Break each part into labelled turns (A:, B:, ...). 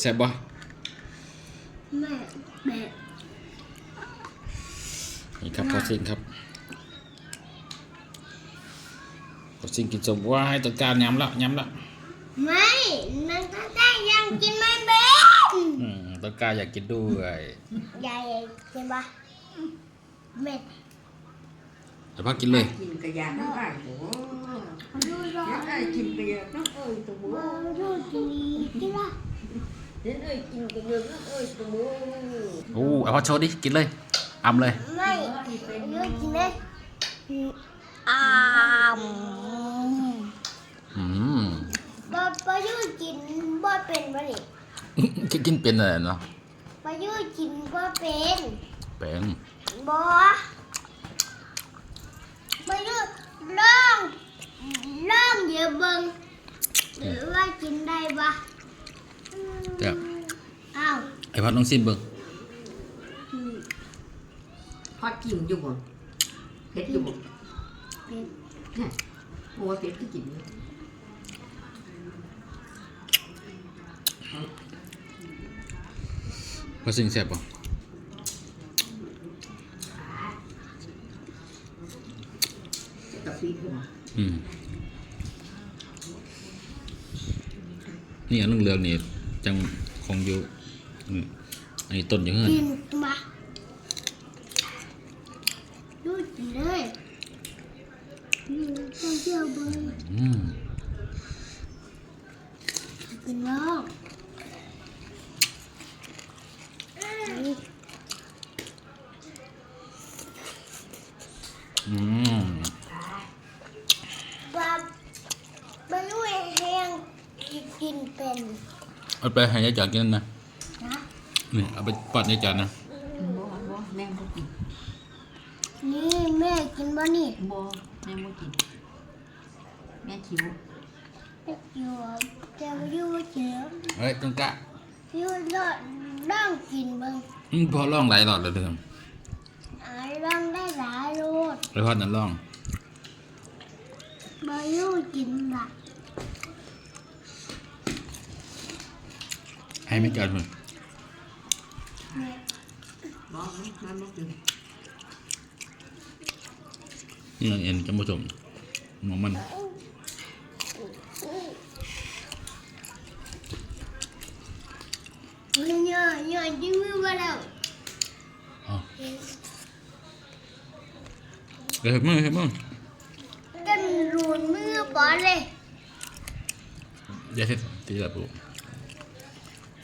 A: แซ่บบ่
B: แม่แม่
A: นี่ครับพอซิงครับพอซิงกินสมว้ายต้องการย้ำละย้ำละ
B: ไม่มันก็ได้ยังกินไม่เป็น
A: อืมต้องการอยากกินด้วย
B: ยายกินปะเม็ด
A: เดี๋ยวพักกินเลย
C: กินกระยานน้ำอ้ายโอ้
B: ดูรอ
C: ยักษ์อ้ายกินกระยานน้ำเอ้ยตัวโบ้
B: ดูดีกินปะ
C: เห็นเอ้ยกินกระยานน้ำเอ้ยตัวโบ้
A: โอ้เอาพอโชว์ดิ กินเลยอำเลย
B: ไม่ดูกินเลยอ้าม
A: อืม
B: บ่บ่ยูกินบ่เป็นบ่นี่
A: กินกินเป็นอะไรเนาะ
B: บ่ยูกินบ่เป็น
A: เป็น
B: บ่บ่ยูลองลองเดี๋ยวเบิ่งหรือว่ากินได้บ่
A: เดี๋ยว
B: อ้าว
A: ไอ้พัดต้องซิมเบิ่ง
C: พอกินอยู่บ่เผ็ดอยู่บ่
B: เป็น
C: เนี่ยโอ้เผ็ดที่กินอยู่
A: พอซิงแซ่บบ่
C: กะปิขึ้นมา
A: อืมนี่อันเหลืองๆนี่ จังคงอยู่นี่อันนี้ต้นอยู่เฮือน
B: กินมาดูกินเลยนี่ต้องเที่ยวเบิ่ง
A: อืม
B: กินแล้วนี่
A: อืม
B: ปลาปลาลุยแห้งกินเป็น
A: เอาไปให้ยายจานกินนั่นนะ
B: นะ
A: นี่เอาไปปัดยายจานนะ
C: บ่บ่แม่บ่กิน
B: นี่แม่กินบ่นี่
C: บ่แม่บ่กินแม่คิว
B: อยู่แต่ว่าอยู่บ่กินแล้ว
A: เฮ้ยต้นกะ
B: อยู่ลองลองกินเบิ่ง
A: อืมพอลองหลายหลอดเลยเด้อ
B: อ่าลองได้หลายโลด
A: ไอ้พัดนั่นลอง
B: บ่อยู่กินละ
A: ให้ไม่จานพุ่น
B: แม่
C: บ่ แม่บ่กิน
A: นี่เอ็นจำผสมหมองมัน
B: เนื้อเนื้อจิ้มมือมาแ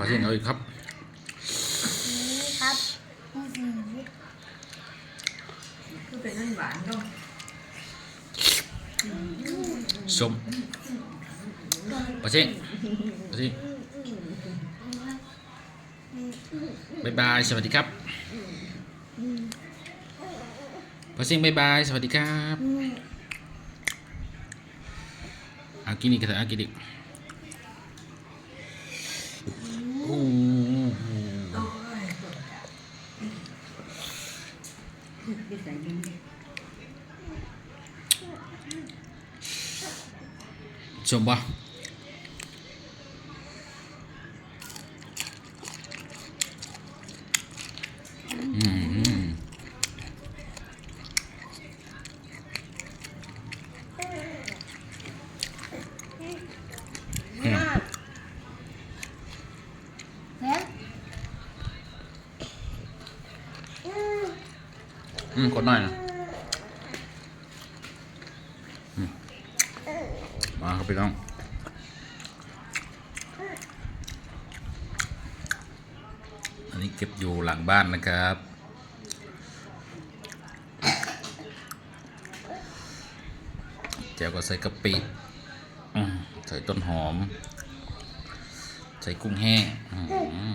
B: พ
A: อเส้นเอาอีกครับ
B: นี่ครับอืม
C: ก็เป็นน้ำหวานเนาะ
A: ส้มพอเส้นพอเส้นบายบาย สวัสดีครับพอเส้นบายบาย สวัสดีครับ
B: อืม
A: เอากินอีกกันเถอะเอากินอีก โอ้โห
C: นิสัยดี
A: ชมป่ะอืม
B: มากเผ็ดอืม
A: อืมกดหน่อยนะมาครับพี่น้องอันนี้เก็บอยู่หลังบ้านนะครับแจวก็ใส่กะปิใส่ต้นหอม ใส่กุ้งแห้งอืม